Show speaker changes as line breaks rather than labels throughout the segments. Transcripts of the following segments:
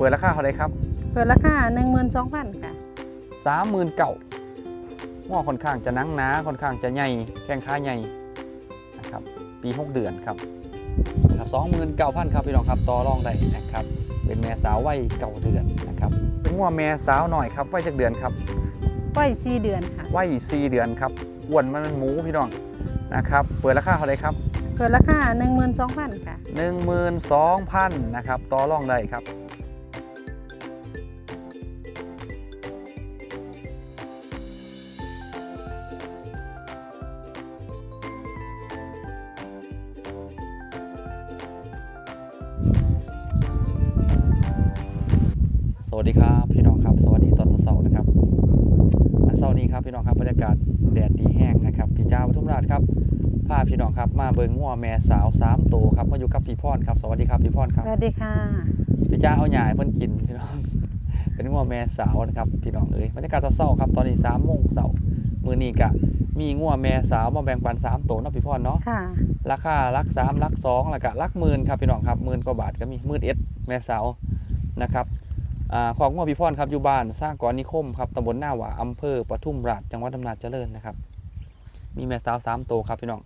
เปิดราคาเท่าไหรครับ
เปิดราคาหนึ่งหมื่นสองพันค่ะ
สามหมื่นเก่าง้อค่อนข้างจะหนังหนาค่อนข้างจะใหญ่แข้งขาใหญ่นะครับปีหกเดือนครับนะครับสองหมื่นเก้าพันครับพี่น้องครับต่อรองได้นะครับ เป็นแม่สาววัยเก่าเดือนนะครับเป็นง้อแม่สาวหน่อยครับวัยจากเดือนครับ
ป้อยสี่เดือนค่ะ
วัยสี่เดือนครับอ้วนมันเป็นหมูพี่น้องนะครับเปิดราคาเท่าไหรครับ
เปิดราคาหนึ่งหมื่นสองพันค่ะ
หนึ่งหมื่นสองพันนะครับต่อรองได้ครับ สวัสดีครับพี่น้องครับ สวัสดีตอนเสาร์ๆนะครับวันเสาร์นี้ครับพี่น้องครับบรรยากาศแดดดีแห้งนะครับพี่เจ้าปทุมราชครับพาพี่น้องครับมาเบิงงัวแม่สาวสามตัวครับมาอยู่กับพี่พรครับ สวัสดีครับพี่พรครับ
สวัสดีค่ะ
พี่จ้าเอาหยาให้เพิ่นกินพี่น้อง เป็นงัวแม่สาวนะครับพี่น้องเอ้ยบรรยากาศเศร้าๆครับตอนนี้สามโมงเช้ามื้อนี้กะมีงัวแม่สาวมาแบ่งปันสามตัวเนาะพี่พรเนาะ
ค่ะ
ราคาลักสามลักสองแล้วก็ลักหมื่นครับพี่น้องครับหมื่นกว่าบาทก็มีหมื่นเอ็ดแม่สาวนะครับอ่า ของงัวพี่พรครับอยู่บ้านสร้างกรนิคมครับตำบลหน้าหวาอำเภอปทุมราชจังหวัดอำนาจเจริญนะครับ มีแม่สาวสามตัวครับพี่น้อง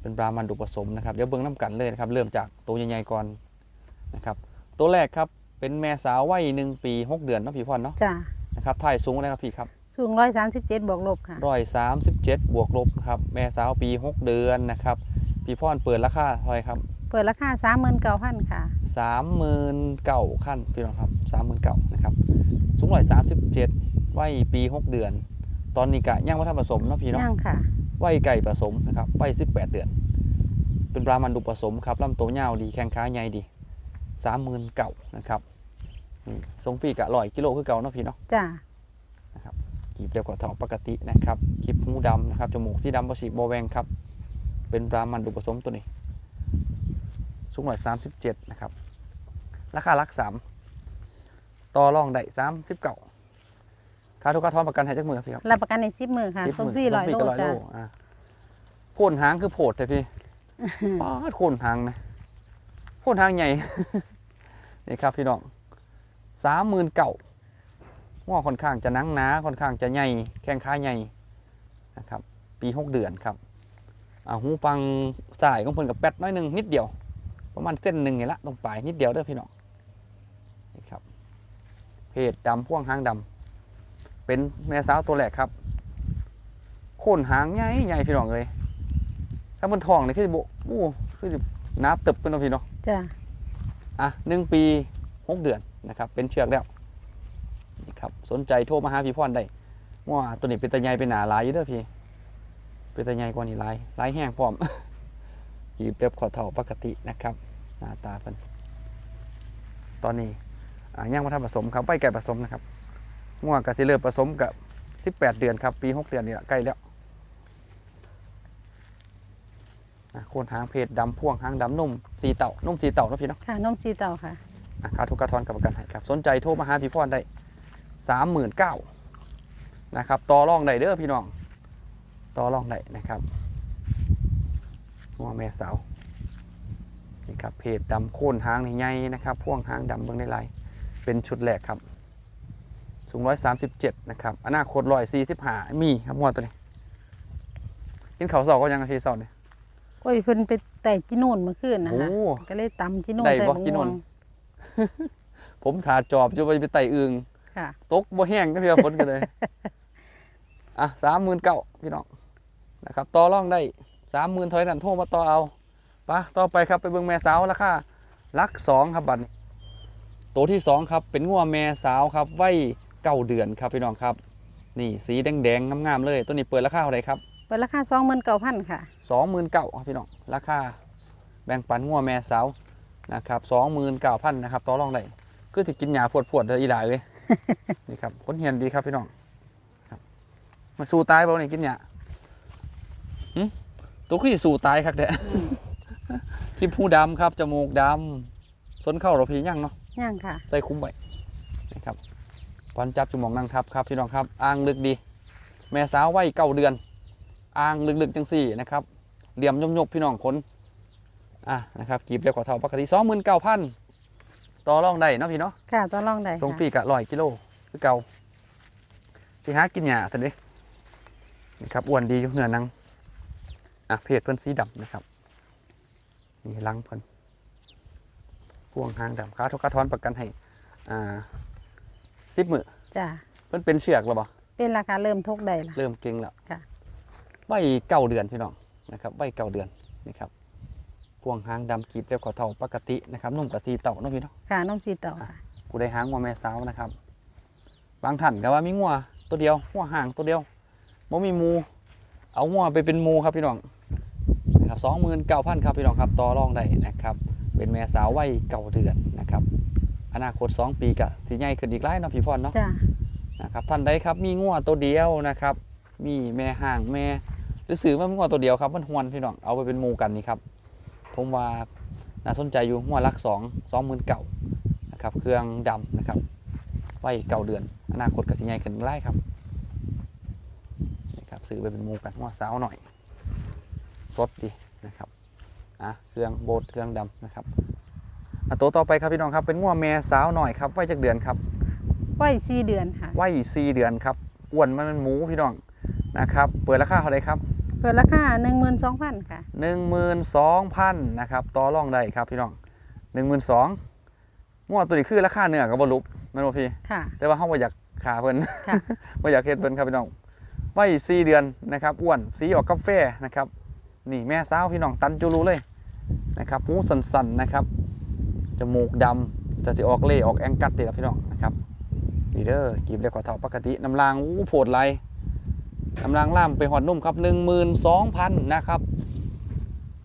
เป็นปลามันดุผสมนะครับเดี๋ยวเบิ่งน้ำกันเลยนะครับเริ่มจากตัวใหญ่ๆก่อนนะครับตัวแรกครับเป็นแม่สาววัยหนึ่งปีหกเดือนเนาะพี่พรเนาะ
จ้า
นะครับถ่ายสูงเลยครับพี่ครับ
สูงร้อยสามสิบเจ็ดบวกลบค่ะ
ร้อยสามสิบเจ็ดบวกลบครับแม่สาวปีหกเดือนนะครับพี่พรเปิดราคาเท่าไหร่ครับ
เปิดราคาสามหมื่นเก้าพันค่ะ
สามหมื่นเก่าขั้นพี่น้องครับสามหมื่นเก่านะครับสูงร้อยสามสิบเจ็ดวัยปีหกเดือน ตอนนี้กะย่างวัฒนผสมเนาะพี่เนาะ
ย่างค่ะ
วัยไก่ผสมนะครับวัยสิบแปดเดือน เป็นปลามันดุผสมครับลำตัวยาวดีแข้งขาใหญ่ดีสามหมื่นเก่านะครับนี่ทรงปีกะร้อยกิโลคือเก่าเนาะพี่เนาะ
จ้า
กีบเรียวกว่าเถาปกตินะครับคลิปหูดำนะครับจมูกที่ดำประสีโบแวงครับ เป็นปลามันดุผสมตัวนี้ สูงร้อยสามสิบเจ็ดนะครับ ราคาลักสามต่อรองได้สามสิบเก้าค่าทุกค่าทอนประกันให้จักมือครับพี่ครับ
รับประกันในสิบมือค่ะ
10
ส่ง
มื้
ฟรีร้อย
ส่ง
โล
ก็
จ้า
อะโคนหางคือโผดแต่พี่ป้าดโคนหางนะโคนหางใหญ่นี่ครับพี่น้องสามหมื่นเก่าว่าค่อนข้างจะหนังหนาค่อนข้างจะใหญ่แข้งขาใหญ่นะครับ ปีหกเดือนครับอ่าหูฟังสายของเพิ่นกับแป๊ดน้อยหนึ่งนิดเดียว ประมาณเส้นหนึ่งไงละตรงปลายนิดเดียวเด้อพี่น้องนี่ครับ เพศดำพ่วงหางดำเป็นแม่สาวตัวแรกครับโคนหางใหญ่ใหญ่พี่น้องเลยถ้ามันทองนี่คือโบโอ้คือสิหนาตึบเป็นเนาะพี่เนาะ
จ้า
อะหนึ่งปีหกเดือนนะครับ เป็นเชือกแล้วนี่ครับสนใจโทรมาหาพี่พรได้ว่าตัวนี้เป็นตะไยเป็นหนาหลายอยู่เด้อพี่เป็นตะไยกว่านี้หลายหลายแห้งพร้อม กีบเรียบขอเท่าปกตินะครับหน้าตาเพิ่นตอนนี้อ่าย่างมาทำผสมครับใบไก่ผสมนะครับง่วงกับสิเริ่มผสมกับ 18 เดือนครับ ปี 6 เดือนนี่ละใกล้แล้วอะโคนหางเพศดำพ่วงหางดำนุ่มสีเต่านุ่มสีเต่าเนาะพี่เนาะ
ค่ะนมสีเต่าค่ะ
อะค่าทุกกระทอนกับประกันให้ครับ สนใจโทรมาหาพี่พรได้สามหมื่นเก้านะครับต่อรองได้เด้อพี่น้องต่อรองได้นะครับ หัวแม่สาวนี่ครับเพจดำโค่นหางนี่ใหญ่นะครับพ่วงหางดำเบื้องในลายเป็นชุดแรกครับ สูงร้อยสามสิบเจ็ดนะครับอนาคตร้อยสี่สิบห้ามีครับหัวตัวนี้กินเขาวเสาก็ยังอาทีเสาเนี่ย
โอ้ยเพิ่นไปแต่จีนูนเมื่อคืนนะ
โอ้
คะก็เลยตำจีนูน
ได้
ใส่
บ่
มะ
จีนู
ม่วนง
ผมถาจอบจะไปไปไต่อึง
ค่ะ
ตกบ่แห้งก็เพียฝนกันเลย อะสามหมื่นเก้าพี่น้องนะครับ ต่อรองได้ สามหมื่นเท่านั้นโทรมาต่อเอาไปะต่อไปครับไปเบิ่งแม่สาวราคาลักสองครับบัตรนี้ตัวที่สองครับเป็นงัวแม่สาวครับไว้เก้าเดือนครับพี่น้องครับ นี่สีแดงๆงามๆเลย ตัวนี้เปิดราคาเท่าไหร่ครับ
เปิดราคาสองหมื่นเก้าพันค่ะ
สองหมื่นเก้าครับพี่น้องราคาแบ่งปันงัวแม่สาวนะครับสองหมื่นเก้าพันนะครับต่อรองได้คือที่กินหยาปวดๆเลยอีหลาเลยนี่ครับคนเฮียนดีครับพี่น้องครับมาสู้ตายเปล่านี่กินหยาหึ ตัวขี้สู้ตายครับเด้คลิปหูดำครับจมูกดำส้นเข้าเราพีย่างเนาะ
ย่างค่ะ
ใส่คุ้มไว้นะครับปันจับจมูกนั่งทับครับพี่น้องครับอ่างลึกดี แม่สาววัยเก้าเดือนอ่างลึกๆจังสี่นะครับเหลี่ยมยมยกๆพี่น้องคนอะนะครับกีบเรียกว่าเท่าปกติสองหมื่นเก้าพันต่อรองได้เนาะพี่เนาะ
ค่ะต่อรองได้
ส่ง
ค่ะ
ฟรีกะร้อยกิโลคือเก่าที่หากินหญ้าทันเด้นี่ครับอ้วนดีอยู่เนื้อหนัง อะเพจเพิ่นสีดำนะครับ นี่ลังเพิ่นพวงหางดำค้าทุกกระท้อนประกันให้อ่าสิบมือ
จ้ะ
เพิ่นเป็นเชือกแล้วบ่
เป็นราคาเริ่มทกได้ละ
เริ่มเก่งแล้ว
ค่ะ
ใบเก้าเดือนพี่น้องนะครับใบเก้าเดือนนี่ครับพวงหางดำกีบเรียวกว่าเท่าปกตินะครับนุ่มกว่าสีเต่าเนาะพี่เนาะ
ค่ะน้องสีต่อค่ะ
กูได้หางงัวแม่สาวนะครับ บางท่านก็ว่ามีงัวตัวเดียวงัวห่างตัวเดียวบ่มีหมู เอางัวไปเป็นหมูครับพี่น้องนะครับสองหมื่นเก้าพันครับพี่น้องครับต่อรองได้นะครับ เป็นแม่สาววัยเก้าเดือนนะครับ อนาคต2ปีก็สิใหญ่ขึ้นอีกหลายเนาะพี่พรเนาะ
จ้ะ
นะครับท่านใดครับมีงัวตัวเดียวนะครับ มีแม่ห่างแม่หรือสื่อว่างัวตัวเดียวครับมันหวนพี่น้องเอาไปเป็นหมูกันนี่ครับผมว่าน่าสนใจอยู่งัวลักสองสองหมื่นเก่านะครับเครื่องดำนะครับไว้เก่าเดือน อนาคตก็สิใหญ่ขึ้นไล่ครับนี่ครับ ซื้อไปเป็นหมูกันงัวสาวหน่อย สดดีนะครับอะเครื่องโบดเครื่องดำนะครับอะตัวต่อไปครับพี่น้องครับเป็นงัวแม่สาวหน่อยครับไว้จากเดือนครับ
ไว้สี่เดือนค่ะ
ไว้สี่เดือนครับอ้วนมันเป็นหมูพี่น้องนะครับ เปิดราคาเท่าไหรครับ
เปิดราคาหนึ่งหมื่นสองพันค่ะ
หนึ่งหมื่นสองพันนะครับต่อรองได้ครับพี่น้องหนึ่งหมื่นสองงวดตัวนี้คือราคาเนื้อกับบรุปแม่นบ่พี่
ค่ะ
แต่ว่าเขาบ่อยากขาเพิ่น
ค่ะ
บ่อยากเฮ็ดเพิ่นครับพี่น้อง ไว้สี่เดือนนะครับอ้วนสีออกกาแฟนะครับนี่แม่สาวพี่น้องตันจูรูเลยนะครับหูสันๆนะครับจมูกดำจะสิออกเล่ออกแองกัดนี่แหละพี่น้องนะครับดีเด้อกีบเล็กกว่าเท่าปกติน้ำรางอู้โผดไหลน้ำรางล่ามไปหอดนุ่มครับ12,000นะครับ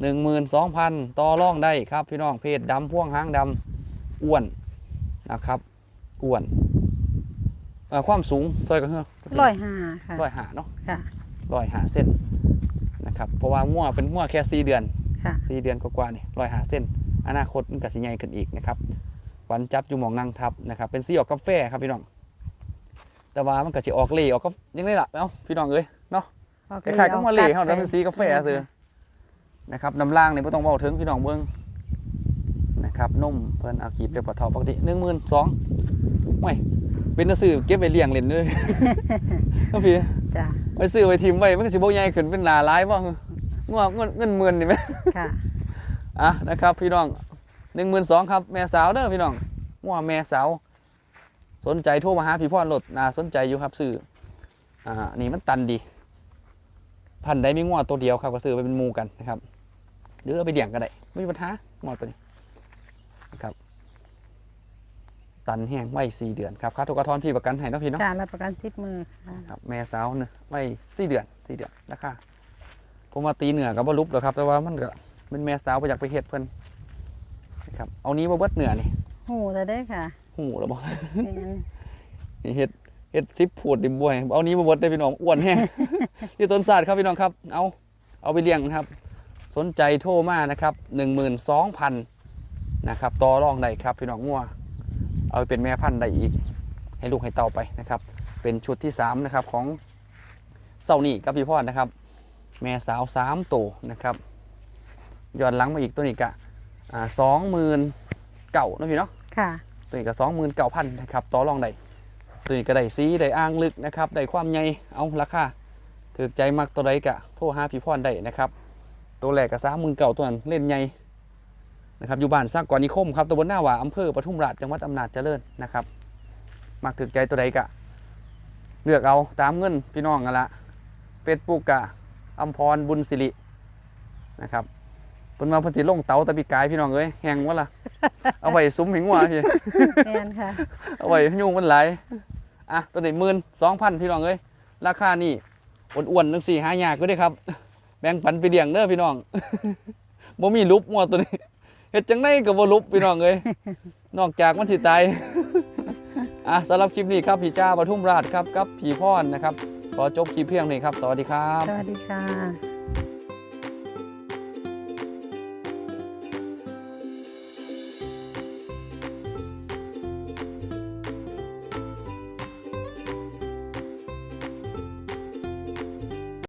12,000ต่อร่องได้ครับพี่น้องเพศดำพ่วงหางดำอ้วนนะครับอ้วนความสูงเท่ากันเหรอ
ร้อยห้าค่ะ
ร้อยหาเนาะ
ค่ะ
ร้อยหาเส้นนะครับเพราะว่ามั่วเป็นมั่วแค่สี่เดือน
ค่ะ
สี่เดือนกว่าๆนี่ร้อยหาเส้น อนาคตมันก็สิใหญ่ขึ้นอีกนะครับวันจับอยู่หมองนางทับนะครับ เป็นสีออกกาแฟครับพี่น้อง แต่ว่ามันก็จะออกเล่ออกก็ยังไงล่ะเอ้าพี่น้องเอ้ยเนาะคล้ายๆกับมาเล่เขาแต่เป็นสีกาแฟซื้อนะครับน้ำล่างนี่ไม่ต้องเบาถึงพี่น้องเบิ้งนะครับนุ่มเพิ่นเอากีบเรียบกว่าทอปกติหนึ่งหมื่นสองไม่ เป็นหนังสือเก็บไปเลี้ยงเล่นเลยน้องพี่
จ้ะ
ไปซื้อไปทิมไว้มันก็สิบ่ใหญ่ขึ้นเป็นหนาร้ายบ่งวเงินเงินหมื่นนี่ไหม
ค่ะ
อะนะครับ พี่น้องหนึ่งหมื่นสองครับแม่สาวเด้อพี่น้องงัวแม่สาวสนใจโทรมาหาพี่พ่อรถน่าสนใจอยู่ครับซื้ออ่านี่มันตันดี พันใดมีงัวตัวเดียวครับก็ซื้อไปเป็นหมูกันนะครับหรือเอาไปเลี้ยงก็ได้ไม่มีปัญหางัวตัวนี้นะครับ ตันแห้งไว้สี่เดือนครับค่าทุกกระทอนพี่ประกันให้เนาะพี่เนาะ
ค่ะรับประกันสิบมือค่ะ
ครับแม่สาวเนี่ยไม่สี่เดือนสี่เดือนราคาผมมาตีเหนือกับบรุปหรอกครับ แต่ว่ามันก็เป็นแม่สาวไปอยากไปเฮ็ดเพิ่นนะครับเอานี้มาเบิดเหนือนี่
หูจะได้ค่ะ
หูแล้วบ่
อย่างนั้น
นี่เฮ็ดเฮ็ดซิปพูดดิบวย เอานี้มาเบิดได้พี่น้องอ้วนแห้งที่ต้นศาสตร์ครับพี่น้องครับ เอาเอาไปเลี้ยงนะครับ สนใจโทรมานะครับหนึ่งหมื่นสองพันนะครับต่อรองได้ครับพี่น้องงัว เอาไปเป็นแม่พันธุ์ได้อีก ให้ลูกให้เต่าไปนะครับ เป็นชุดที่สามนะครับของเสานี่กับพี่พ่อนะครับ แม่สาวสามตัวนะครับย้อนหลังมาอีกตัวนี้กะสองหมื่นเก่านะพี่เนาะ
ค่ะ
ตัวนี้ก็สองหมื่นเก้าพันนะครับต่อรองได้ตัวนี้ก็ได้สีได้อ่างลึกนะครับได้ความใหญ่เอาราคาถือใจมักตัวใดกะโทรหาพี่พ่อนได้นะครับ ตัวแรกก็สามหมื่นเก่าตัวนั้นเล่นใหญ่ นะครับอยู่บ้านสร้างกว่านิคมครับตำบลหน้าหว่าอำเภอปทุมราชจังหวัดอำนาจเจริญนะครับมักถือใจตัวใดกะเลือกเอาตามเงินพี่น้องกันละเฟซบุ๊กกะอัมพรบุญสิรินะครับเป็นมาเพนสิลงเตาตะปีกายพี่น้องเอ้ยแหงวะล่ะเอาไว้ซุ้มหิงวัวพี่
แมนค่ะ
เอาไว้ยุงมันไหลายอะตัวนี้หมื่นสองพันพี่น้องเอ้ยราคานี่อ้วนๆทั้งสี่หายากก็ได้ครับ แบ่งปันไปเลี้ยงเด้อพี่น้องบ่มีลุบมัวตัวนี้ เฮ็ดจังไดก็บ่ลุบพี่น้องเอ้ยนอกจากมันสิตายอะสำหรับคลิปนี้ครับพี่จ้าปทุมราชครับกับพี่พรนะครับขอจบคลิปเพียงนี้ครับ สวัสดีครับ
สวัสดีค่ะ